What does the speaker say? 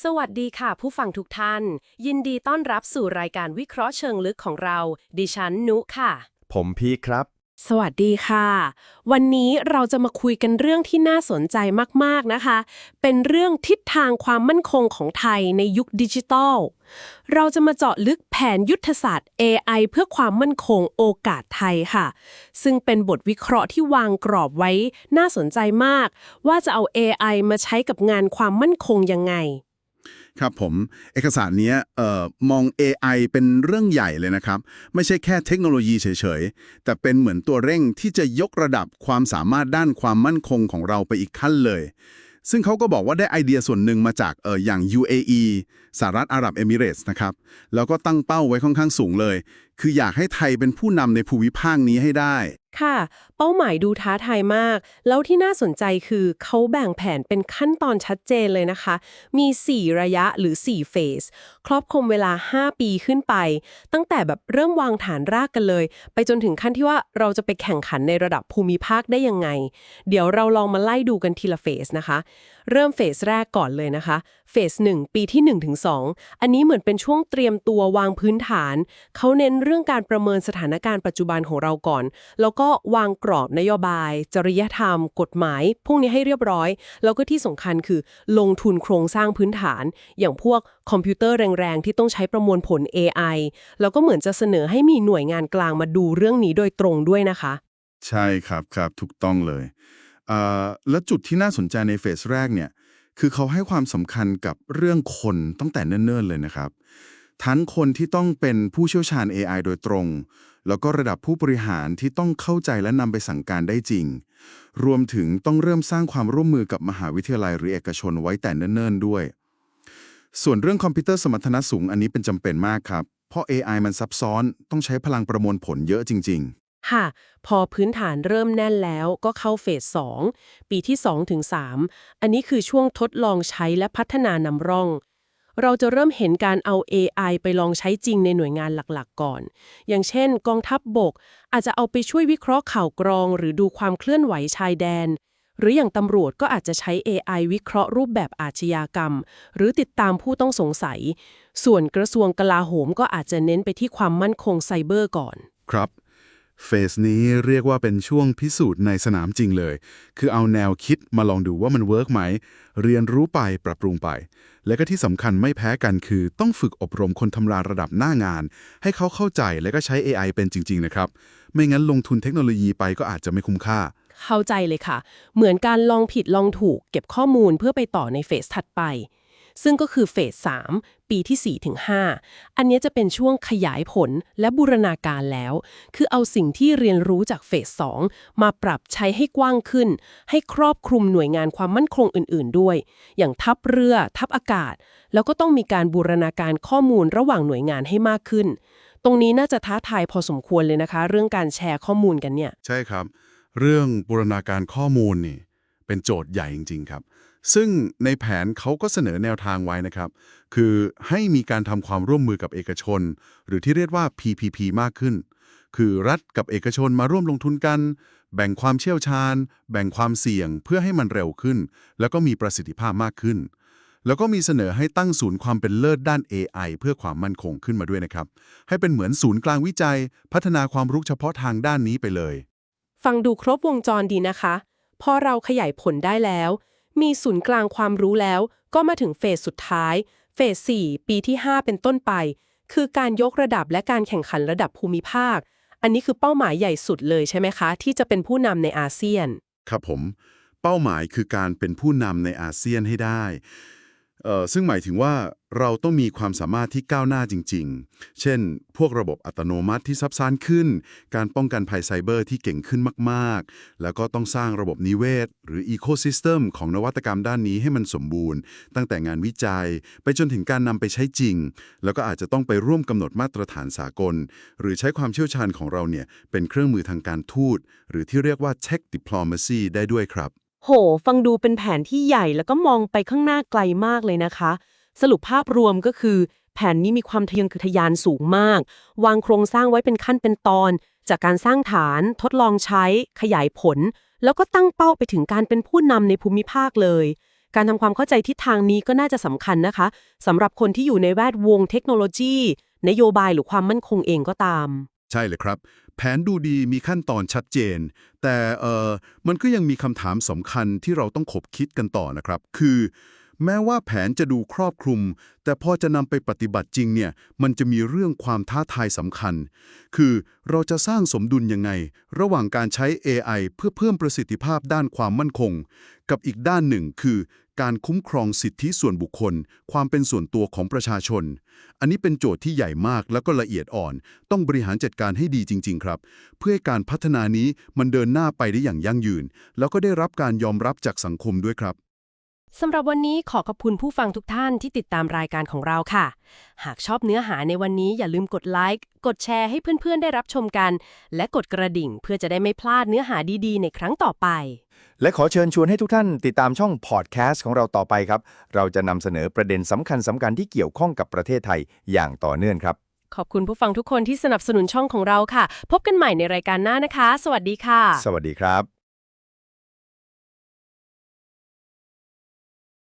สวัสดีค่ะ ผู้ฟังทุกท่าน ยินดีต้อนรับสู่รายการวิเคราะห์เชิงลึกของเรา ดิฉันนุค่ะ ผมพีคครับ สวัสดีค่ะ วันนี้เราจะมาคุยกันเรื่องที่น่าสนใจมากๆนะคะ เป็นเรื่องทิศทางความมั่นคงของไทยในยุคดิจิทัล เราจะมาเจาะลึกแผนยุทธศาสตร์ AI เพื่อความมั่นคงโอกาสไทยค่ะ ซึ่งเป็นบทวิเคราะห์ที่วางกรอบไว้น่าสนใจมาก ว่าจะเอา AI มาใช้กับงานความมั่นคงยังไง ครับผม เอกสารนี้เอ่อมอง AI เป็นเรื่องใหญ่เลยนะครับ ไม่ใช่แค่เทคโนโลยีเฉยๆ แต่เป็นเหมือนตัวเร่งที่จะยกระดับความสามารถด้านความมั่นคงของเราไปอีกขั้นเลย ซึ่งเขาก็บอกว่าได้ไอเดียส่วนหนึ่งมาจากเอออย่าง UAE สหรัฐอาหรับเอมิเรตส์นะครับ แล้วก็ตั้งเป้าไว้ค่อนข้างสูงเลย คืออยากให้ไทยเป็นผู้นำในภูมิภาคนี้ให้ได้ ค่ะ เป้าหมายดูท้าทายมาก แล้วที่น่าสนใจคือเขาแบ่งแผนเป็นขั้นตอนชัดเจนเลยนะคะ มี 4 ระยะหรือ 4 เฟส ครอบคลุมเวลา 5 ปีขึ้นไป ตั้งแต่แบบเริ่มวางฐานรากกันเลย ไปจนถึงขั้นที่ว่าเราจะไปแข่งขันในระดับภูมิภาคได้ยังไง เดี๋ยวเราลองมาไล่ดูกันทีละเฟสนะคะ เริ่มเฟสแรกก่อนเลยนะคะ เฟส1ปีที่1-2ถึง2อันนี้เหมือนเป็นช่วงเตรียมตัววางพื้นฐาน เขาเน้นเรื่องื่องการประเมินสถานการณ์ปัจจุบันของเราก่อน แล้วก็วางกรอบนโยบาย จริยธรรม กฎหมาย พวกนี้ให้เรียบร้อย แล้วก็ที่สำคัญคือ ลงทุนโครงสร้างพื้นฐาน อย่างพวกคอมพิวเตอร์แรงๆ ที่ต้องใช้ประมวลผล AI แล้วก็เหมือนจะเสนอให้มีหน่วยงานกลางมาดูเรื่องนี้โดยตรงด้วยนะคะ ใช่ครับครับถูกต้องเลยเอ่อแล้วจุดที่น่าสนใจในเฟสแรกเนี่ยคือเขาให้ความสำคัญกับเรื่องคนตั้งแต่เนิ่นๆเลยนะครับ ทั้งคนที่ต้องเป็นผู้เชี่ยวชาญ AI โดยตรง แล้วก็ระดับผู้บริหารที่ต้องเข้าใจและนำไปสั่งการได้จริง รวมถึงต้องเริ่มสร้างความร่วมมือกับมหาวิทยาลัยหรือเอกชนไว้แต่เนิ่นๆด้วย ส่วนเรื่องคอมพิวเตอร์สมรรถนะสูงอันนี้เป็นจำเป็นมากครับ เพราะ AI มันซับซ้อนต้องใช้พลังประมวลผลเยอะจริง ๆค่ะ พอพื้นฐานเริ่มแน่นแล้วก็เข้าเฟส 2 ปีที่2ถึง3อันนี้คือช่วงทดลองใช้และพัฒนานำร่อง เราจะเริ่มเห็นการเอา AI ไปลองใช้จริงในหน่วยงานหลักๆ ก่อน อย่างเช่น กองทัพบบก อาจจะเอาไปช่วยวิเคราะห์ข่าวกรอง หรือดูความเคลื่อนไหวชายแดน หรืออย่างตำรวจก็อาจจะใช้ AI วิเคราะห์รูปแบบอาชญากรรม หรือติดตามผู้ต้องสงสัย ส่วนกระทรวงกลาโหมก็อาจจะเน้นไปที่ความมั่นคงไซเบอร์ก่อน ครับ เฟสนี้เรียกว่าเป็นช่วงพิสูจน์ในสนามจริงเลย คือเอาแนวคิดมาลองดูว่ามันเวิร์กไหม เรียนรู้ไปปรับปรุงไป และก็ที่สำคัญไม่แพ้กันคือต้องฝึกอบรมคนทำงานระดับหน้างาน ให้เขาเข้าใจและก็ใช้ AI เป็นจริง ๆ นะครับ ไม่งั้นลงทุนเทคโนโลยีไปก็อาจจะไม่คุ้มค่า เข้าใจเลยค่ะ เหมือนการลองผิดลองถูก เก็บข้อมูลเพื่อไปต่อในเฟสถัดไป ซึ่งก็คือเฟส3ปีที่4ถึง5อันนี้จะเป็นช่วงขยายผลและบูรณาการแล้ว คือเอาสิ่งที่เรียนรู้จากเฟส2มาปรับใช้ให้กว้างขึ้น ให้ครอบคลุมหน่วยงานความมั่นคงอื่น ๆ ด้วย อย่างทัพเรือ ทัพอากาศ แล้วก็ต้องมีการบูรณาการข้อมูลระหว่างหน่วยงานให้มากขึ้น ตรงนี้น่าจะท้าทายพอสมควรเลยนะคะ เรื่องการแชร์ข้อมูลกันเนี่ย ใช่ครับ เรื่องบูรณาการข้อมูลนี่เป็นโจทย์ใหญ่จริง ๆ ครับ ซึ่งในแผนเขาก็เสนอแนวทางไว้นะครับ คือให้มีการทำความร่วมมือกับเอกชน หรือที่เรียกว่า PPP มากขึ้น คือรัฐกับเอกชนมาร่วมลงทุนกัน แบ่งความเชี่ยวชาญ แบ่งความเสี่ยงเพื่อให้มันเร็วขึ้น แล้วก็มีประสิทธิภาพมากขึ้น แล้วก็มีเสนอให้ตั้งศูนย์ความเป็นเลิศด้าน AI เพื่อความมั่นคงขึ้นมาด้วยนะครับ ให้เป็นเหมือนศูนย์กลางวิจัย พัฒนาความรู้เฉพาะทางด้านนี้ไปเลย ฟังดูครบวงจรดีนะคะ พอเราขยายผลได้แล้ว มีศูนย์กลางความรู้แล้ว ก็มาถึงเฟสสุดท้าย เฟส 4 ปีที่ 5 เป็นต้นไป คือการยกระดับและการแข่งขันระดับภูมิภาค อันนี้คือเป้าหมายใหญ่สุดเลยใช่ไหมคะ ที่จะเป็นผู้นำในอาเซียน ครับผม เป้าหมายคือการเป็นผู้นำในอาเซียนให้ได้ เอ่อซึ่งหมายถึงว่าเราต้องมีความสามารถที่ก้าวหน้าจริง ๆ เช่น พวกระบบอัตโนมัติที่ซับซ้อนขึ้น การป้องกันภัยไซเบอร์ที่เก่งขึ้นมากๆ แล้วก็ต้องสร้างระบบนิเวศ หรืออีโคซิสเต็มของนวัตกรรมด้านนี้ให้มันสมบูรณ์ ตั้งแต่งานวิจัยไปจนถึงการนำไปใช้จริง แล้วก็อาจจะต้องไปร่วมกำหนดมาตรฐานสากล หรือใช้ความเชี่ยวชาญของเราเนี่ยเป็นเครื่องมือทางการทูต หรือที่เรียกว่า tech diplomacy ได้ด้วยครับ โห ฟังดูเป็นแผนที่ใหญ่แล้วก็มองไปข้างหน้าไกลมากเลยนะคะ สรุปภาพรวมก็คือ แผนนี้มีความทะเยอทะยานสูงมาก วางโครงสร้างไว้เป็นขั้นเป็นตอน จากการสร้างฐาน ทดลองใช้ ขยายผล แล้วก็ตั้งเป้าไปถึงการเป็นผู้นำในภูมิภาคเลย การทำความเข้าใจทิศทางนี้ก็น่าจะสำคัญนะคะสำหรับคนที่อยู่ในแวดวงเทคโนโลยี นโยบายหรือความมั่นคงเองก็ตาม ใช่เลยครับ แผนดูดีมีขั้นตอนชัดเจน แต่เออมันก็ยังมีคำถามสำคัญที่เราต้องขบคิดกันต่อนะครับ คือ แม้ว่าแผนจะดูครอบคลุม แต่พอจะนำไปปฏิบัติจริงเนี่ยมันจะมีเรื่องความท้าทายสำคัญ คือเราจะสร้างสมดุลยังไง ระหว่างการใช้ AI เพื่อเพิ่มประสิทธิภาพด้านความมั่นคง กับอีกด้านหนึ่งคือการคุ้มครองสิทธิส่วนบุคคล ความเป็นส่วนตัวของประชาชน อันนี้เป็นโจทย์ที่ใหญ่มากแล้วก็ละเอียดอ่อน ต้องบริหารจัดการให้ดีจริง ๆ ครับ เพื่อให้การพัฒนานี้มันเดินหน้าไปได้อย่างยั่งยืน แล้วก็ได้รับการยอมรับจากสังคมด้วยครับ สำหรับวันนี้ขอขอบคุณผู้ฟังทุกท่านที่ติดตามรายการของเราค่ะ หากชอบเนื้อหาในวันนี้อย่าลืมกดไลค์ กดแชร์ให้เพื่อนๆ ได้รับชมกัน และกดกระดิ่งเพื่อจะได้ไม่พลาดเนื้อหาดีๆ ในครั้งต่อไป และขอเชิญชวนให้ทุกท่านติดตามช่องพอดแคสต์ของเราต่อไปครับ เราจะนำเสนอประเด็นสำคัญสำคัญที่เกี่ยวข้องกับประเทศไทยอย่างต่อเนื่องครับ ขอบคุณผู้ฟังทุกคนที่สนับสนุนช่องของเราค่ะ พบกันใหม่ในรายการหน้านะคะ สวัสดีค่ะ สวัสดีครับ